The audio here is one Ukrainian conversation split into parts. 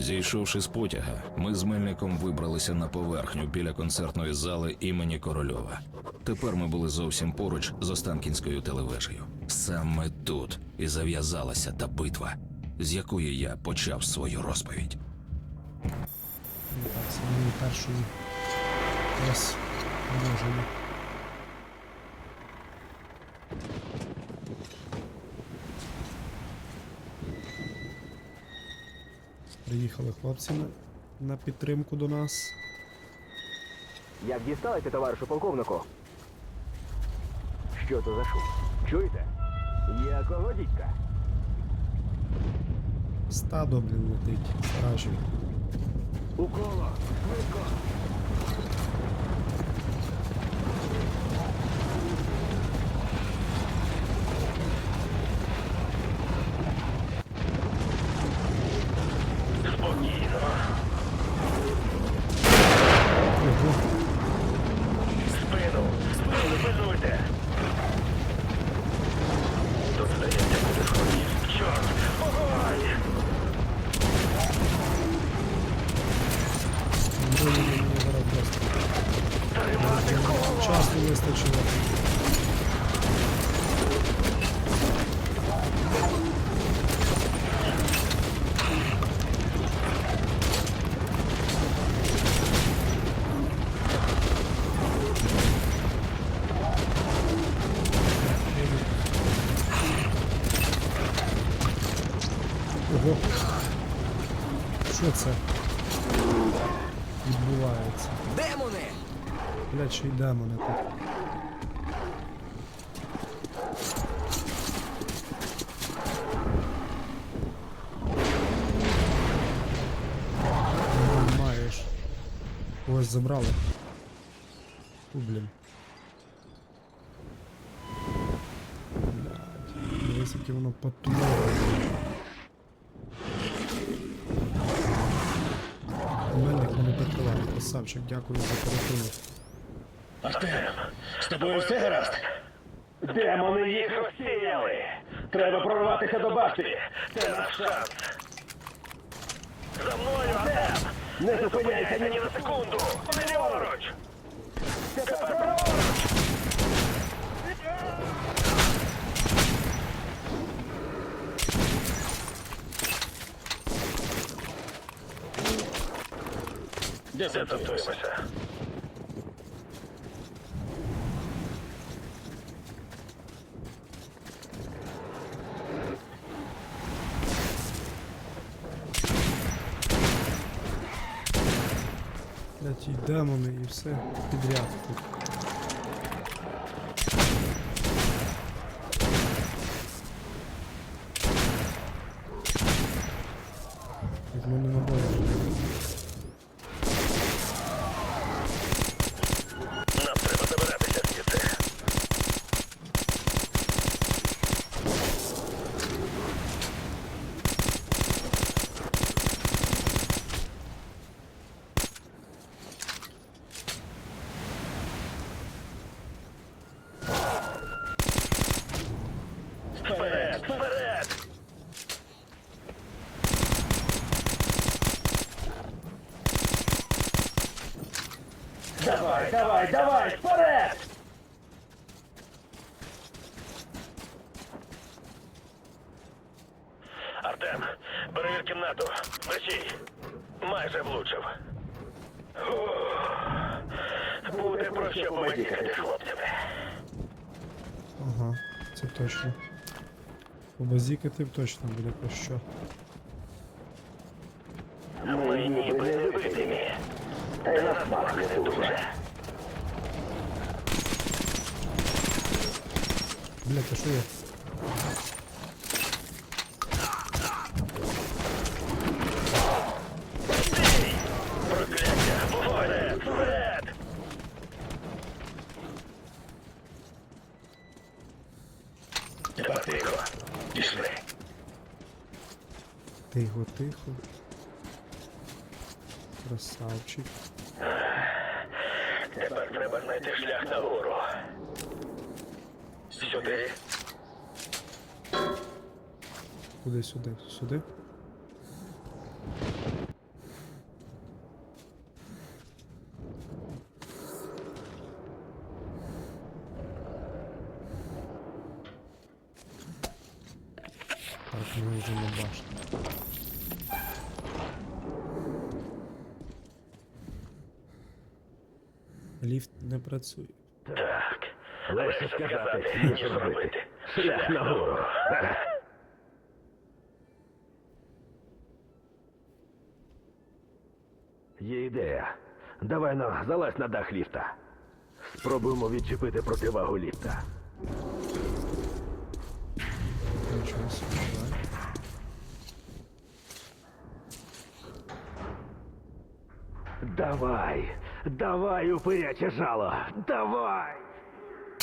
Зійшовши з потяга, ми з Мельником вибралися на поверхню біля концертної зали імені Корольова. Тепер ми були зовсім поруч з Останкінською телевежею. Саме тут і зав'язалася та битва, з якої я почав свою розповідь. Так, самої першої раз можемо. Приїхали хлопці на, на підтримку до нас. Як дісталися, товаришу полковнику? Що це за шум? Чуєте? Якого дідька? Стадо, блін, летить. Стражі. У коло! Швидко! Блять, ще й демони тут. Маєш. Когось забрали. Фу, блін. Дивись, яке воно потулове. Мельник мене прикриває. Красавчик, дякую за порятунок. Артем, з тобою все гаразд? Демони їх розсіяли! Треба прорватися до башти! Це наш шанс! За мною, Артем! Не зупиняйся ні на секунду! Ліворуч! Тепер праворуч! Блять, і демони, і все підряд тут. Як мене на бою. Нам треба забиратися звідси. Вперед! Вперед! Давай, давай, вперед! Артем, перевір кімнату. Мерщій. Майже влучив. Ух. Буде про що помедікати хлопцями. Ага, це точно. Побазікати точно буде про що. Ми ніби невидимі. Та й на смак не дуже. Блять, а що я? Тепер тихо. Пішли. Тихо, тихо. Красавчик. Тепер треба знайти шлях нагору. Сюди. Куди сюди? Сюди? Так, не бачимо. Ліфт не працює. Легше сказати, ніж робити. Шлях нагору. Є ідея. Давай на, залазь на дах ліфта. Спробуємо відчепити противагу ліфта. Нічого собі, так. Давай, давай, упиряче жало, давай!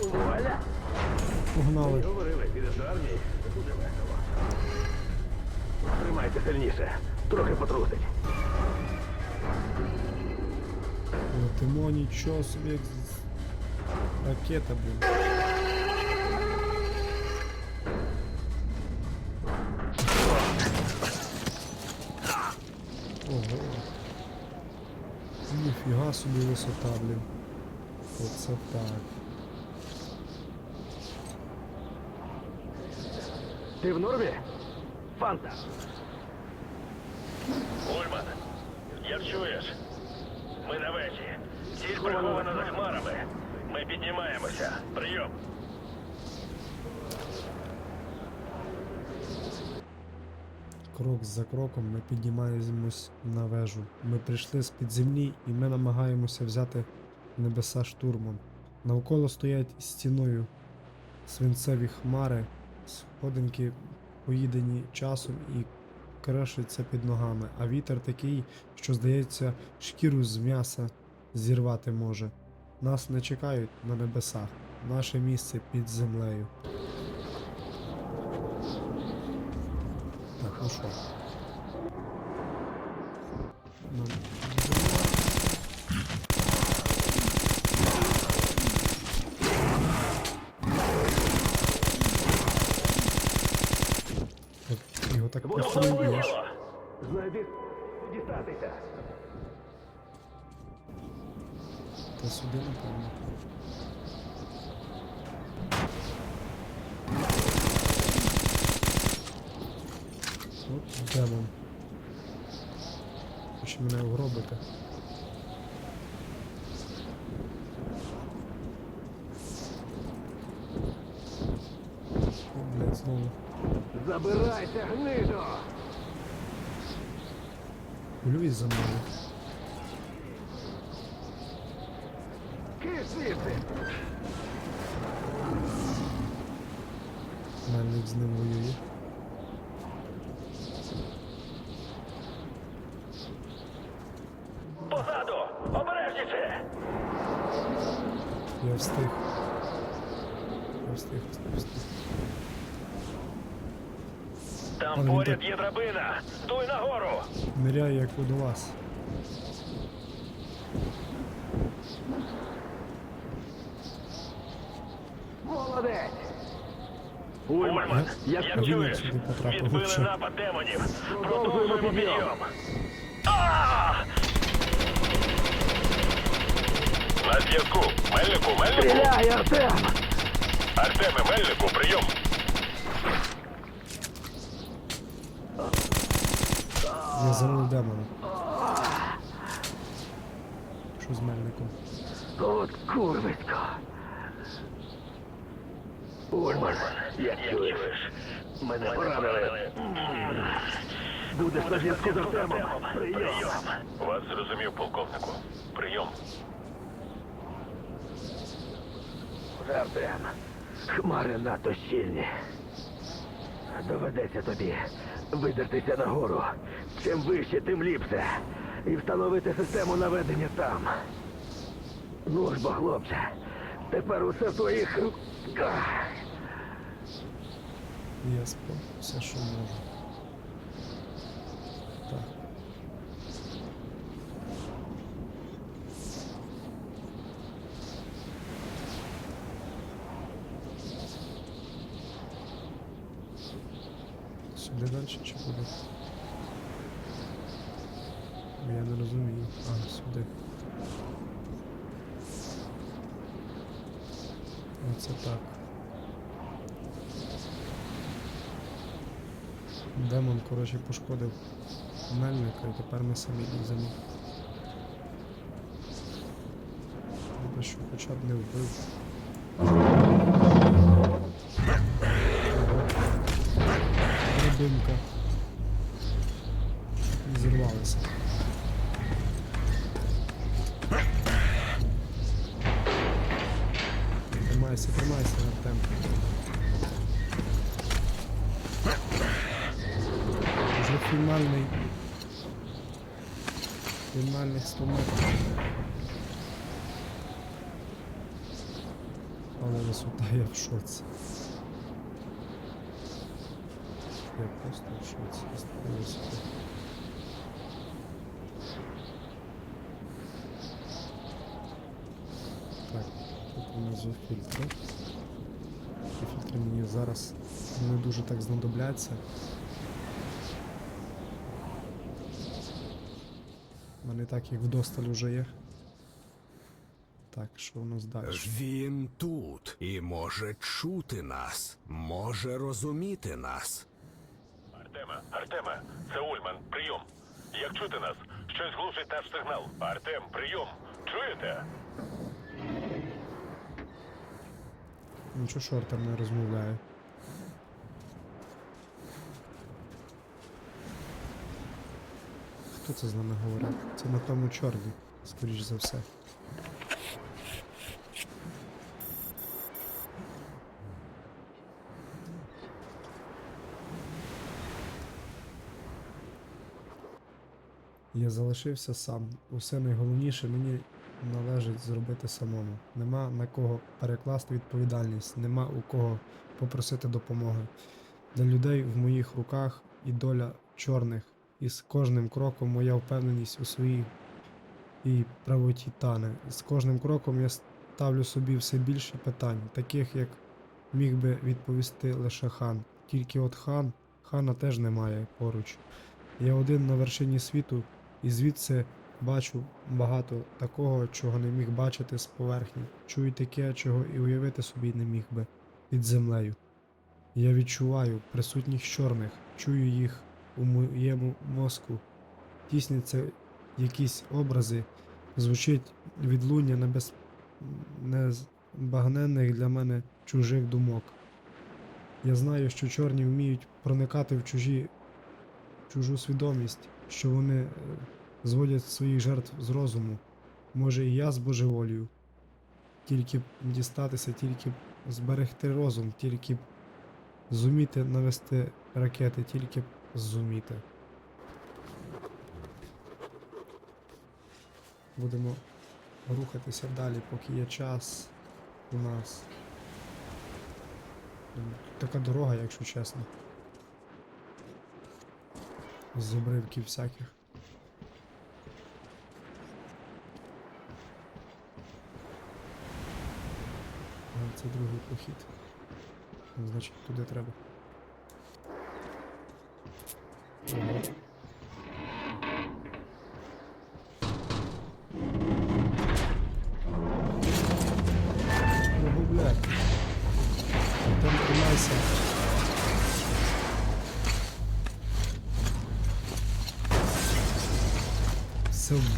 Вуаля! Погнали. Говорили, підеш до армії, буде весело. Тримайте сильніше, трохи потрусить. Летимо нічого собі як з- ракета, блін. Ого. Ніфіга собі висота, блін. Оце так. Ти в нормі? Фанта. Ульман, як чуєш? Ми на вежі. Ціль прихована за хмарами. Ми піднімаємося. Прийом. Крок за кроком ми піднімаємось на вежу. Ми прийшли з під землі і ми намагаємося взяти небеса штурмом. Навколо стоять стіною свинцеві хмари, сходинки поїдені часом і крешиться під ногами, а вітер такий, що здається, шкіру з м'яса зірвати може. Нас не чекають на небесах. Наше місце під землею. Так, ну що? Хоче мене угробити. О, блядь, знову. Забирайся, гнидо! Полюй за мною. Звідси! Мельник з ним воює. Встиг. Я встиг, встиг, встиг. Там він поряд так- є драбина. Дуй нагору! Ниряю як водолаз. Молодець! Ульман, як як він чуєш? сюди потрапив Відбили напад демонів. Продовжуємо Продовжуємо підйом. підйом. А! На зв'язку. Мельнику, Мельнику. Стріляй, Артем! Артеме, Мельнику, прийом. Я завалив демона. Що з мельником? От курвисько! Ульман, як чуєш? Мене поранили. Будеш на зв'язку з Артемом. Прийом. Вас зрозумів, полковнику. Прийом. Артем, хмари надто щільні. Доведеться тобі видертися нагору. Чим вище, тим ліпше. І встановити систему наведення там. Ну ж бо, хлопче, тепер усе в твоїх руках. Я спав все, що можу. Так. Сюди далі чи куди? Я не розумію. А, сюди. Оце так. Демон, коротше, пошкодив мельника, і тепер ми самі їздимо. Треба, що хоча б не вбив. Фінальних 100 метрів. Але висота я в шоці. Я просто в шоці з такої висоти. Так, тут у нас же фільтри. Ці фільтри мені зараз не дуже так знадобляться. Мене так їх вдосталь уже є. Так, що у нас далі? Він тут і може чути нас, може розуміти нас. Артеме, Артеме, це Ульман, прийом. Як чути нас? Щось глушить наш сигнал. Артем, прийом. Чуєте? Нічого що Артем не розмовляє. Хто це з нами говорив? Це на тому чорні, скоріш за все. Я залишився сам. Усе найголовніше мені належить зробити самому. Нема на кого перекласти відповідальність, нема у кого попросити допомоги. Для людей в моїх руках і доля чорних, і з кожним кроком моя впевненість у своїй і правоті тане. З кожним кроком я ставлю собі все більше питань, таких як міг би відповісти лише хан. Тільки от хан, хана теж немає поруч. Я один на вершині світу, і звідси бачу багато такого, чого не міг бачити з поверхні. Чую таке, чого і уявити собі не міг би під землею. Я відчуваю присутніх чорних, чую їх у моєму мозку. Тісняться якісь образи, звучить відлуння небез... незбагненних для мене чужих думок. Я знаю, що чорні вміють проникати в чужі чужу свідомість, що вони е, зводять своїх жертв з розуму. Може і я збожеволію. Тільки б дістатися, тільки б зберегти розум, тільки б зуміти навести ракети, тільки б зуміти. Будемо рухатися далі, поки є час у нас. Така дорога, якщо чесно. З обривків всяких. Це другий похід. Значить, туди треба. Ого. Ого, блядь. Там тримайся. Все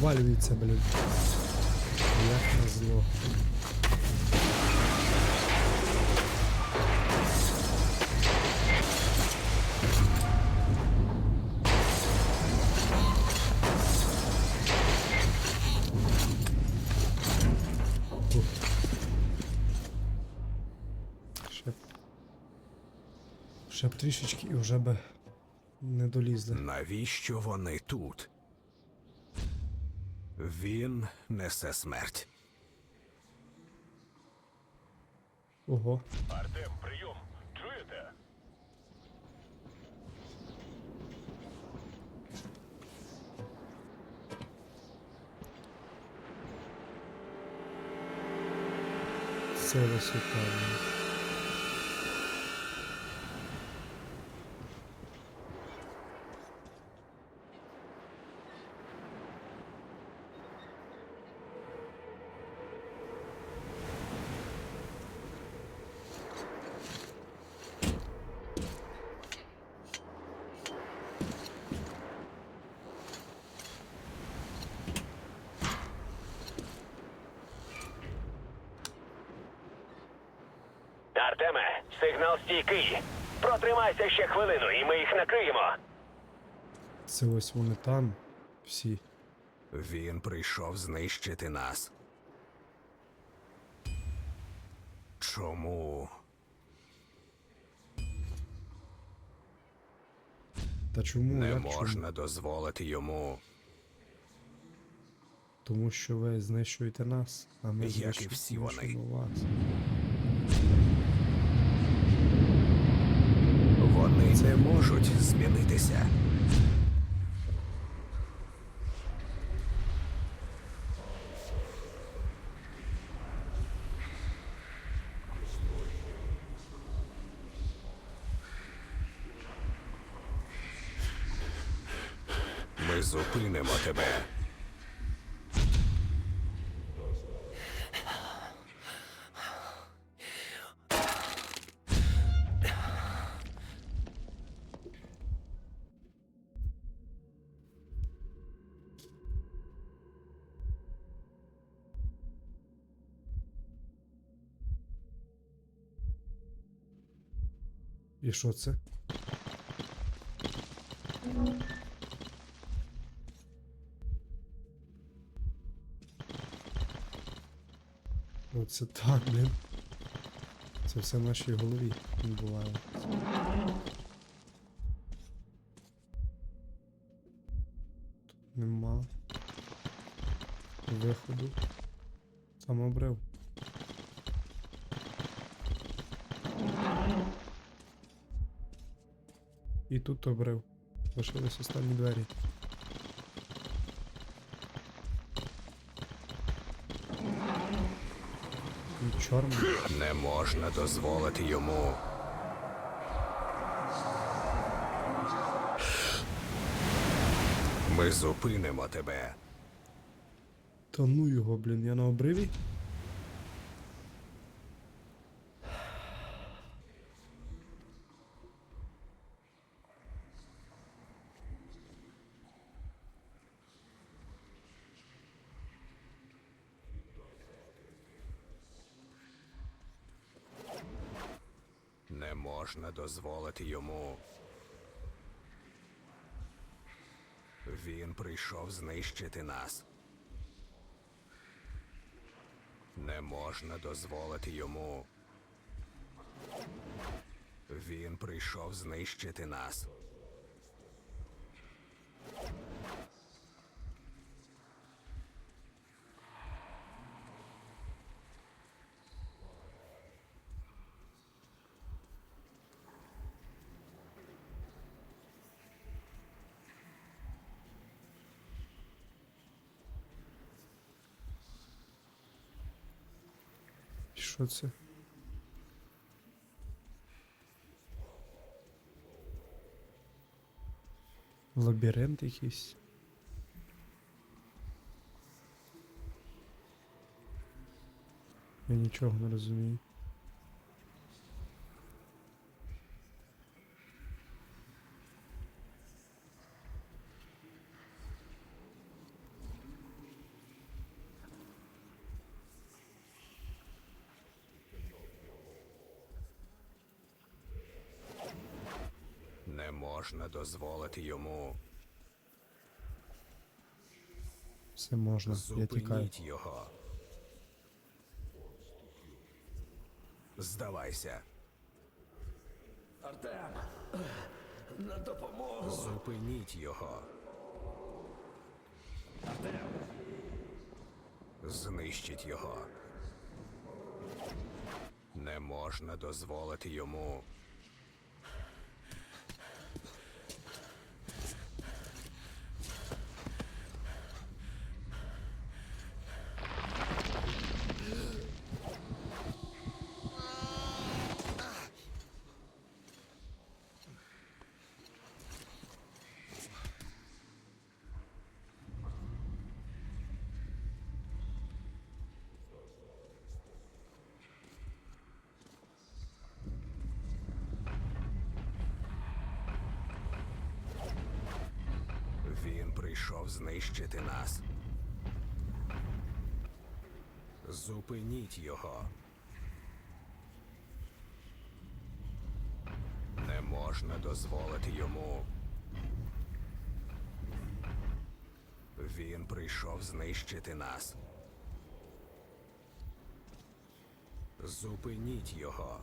ввалюється, блін. Як назло. Ух. Ще б трішечки і вже би не долізли. Навіщо вони тут? Він несе смерть. Ого. Артем, прийом. Чуєте? Це висота. блін. Сигнал стійкий. Протримайся ще хвилину, і ми їх накриємо. Це ось вони там. Всі. Він прийшов знищити нас. Чому? Та чому? Не Як можна чому? дозволити йому, Тому що ви знищуєте нас, а ми Як і всі вони. вас. Не можуть змінитися. Ми зупинимо тебе. І що це? Оце так, блін. Це все в нашій голові відбувається. Тут нема виходу. Сам обрив. І тут обрив. Лишились останні двері. І чорний. Не можна дозволити йому. Ми зупинимо тебе. Та ну його, блін, я на обриві? Не можна дозволити йому. Він прийшов знищити нас. Не можна дозволити йому. Він прийшов знищити нас. І Що це? Якийсь. Я нічого не розумію. Не можна дозволити йому. Все можна, я тікаю. Зупиніть його. Здавайся. Артем, на допомогу. Зупиніть його. Знищіть його. Не можна дозволити йому. Він знищити нас. Зупиніть його. Не можна дозволити йому. Він прийшов знищити нас. Зупиніть його.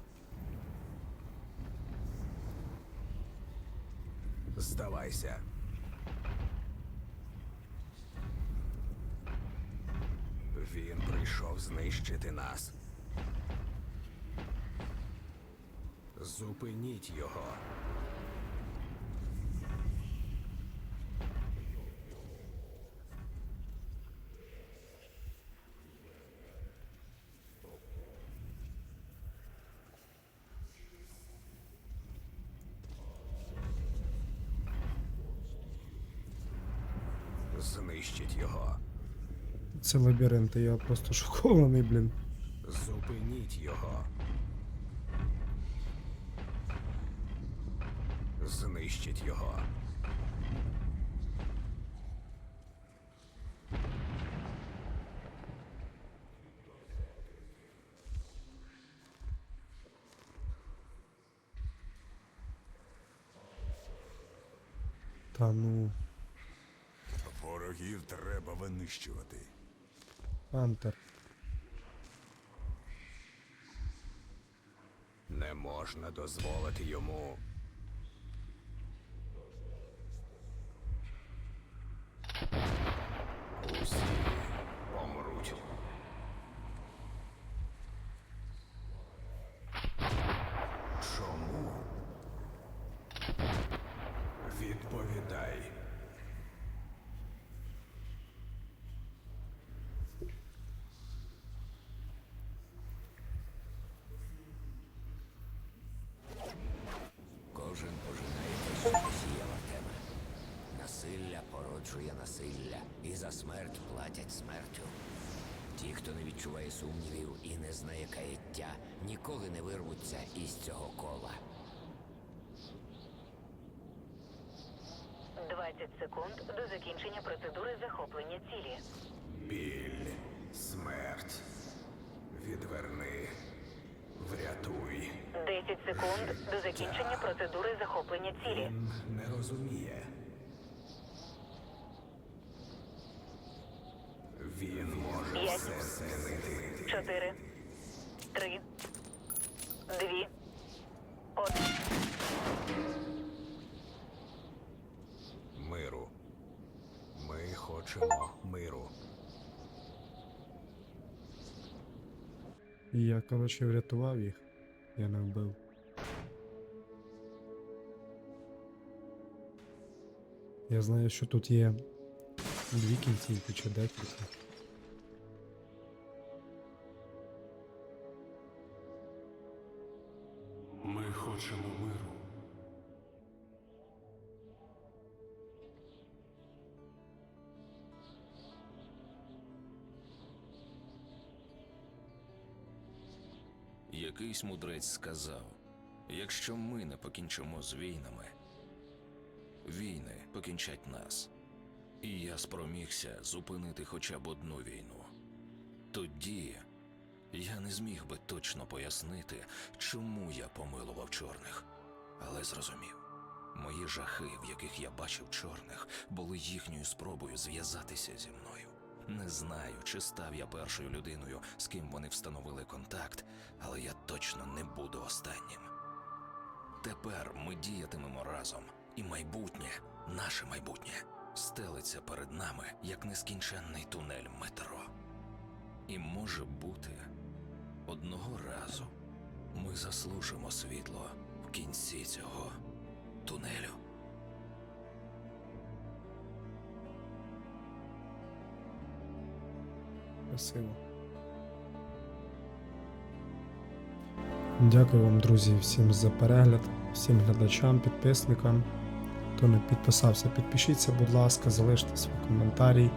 Здавайся. Він прийшов знищити нас. Зупиніть його. Знищіть його. Це лабіринти, я просто шокований, блін. Зупиніть його. Знищіть його. Та ну, Ворогів треба винищувати. Пантер. Не можна дозволити йому. За смерть платять смертю. Ті, хто не відчуває сумнівів і не знає каяття, ніколи не вирвуться із цього кола. 20 секунд до закінчення процедури захоплення цілі. Біль, смерть. Відверни. Врятуй. 10 секунд до закінчення процедури захоплення цілі. Він не розуміє. Він може П'ять. все 4, 3, 2, 1. Миру. Ми хочемо миру. І я, коротше, врятував їх. Я не вбив. Я знаю, що тут є дві кінцівки чи декілька. Якийсь мудрець сказав: якщо ми не покінчимо з війнами, війни покінчать нас. І я спромігся зупинити хоча б одну війну. Тоді я не зміг би точно пояснити, чому я помилував чорних, але зрозумів. Мої жахи, в яких я бачив чорних, були їхньою спробою зв'язатися зі мною. Не знаю, чи став я першою людиною, з ким вони встановили контакт, але я точно не буду останнім. Тепер ми діятимемо разом, і майбутнє, наше майбутнє, стелиться перед нами як нескінченний тунель метро. І може бути, одного разу ми заслужимо світло в кінці цього тунелю. Красиво. Дякую вам, друзі, всім за перегляд, всім глядачам, підписникам. Хто не підписався, підпишіться, будь ласка, залиште свій коментарій.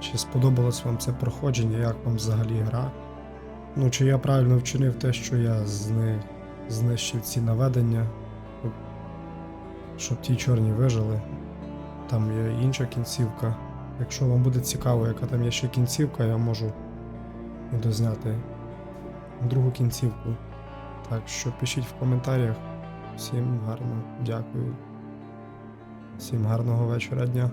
Чи сподобалось вам це проходження, як вам взагалі гра? Ну, чи я правильно вчинив те, що я зни... знищив ці наведення, щоб- ті чорні вижили. Там є інша кінцівка. Якщо вам буде цікаво, яка там є ще кінцівка, я можу дозняти другу кінцівку. Так що пишіть в коментарях, Всім гарно дякую. Всім гарного вечора дня.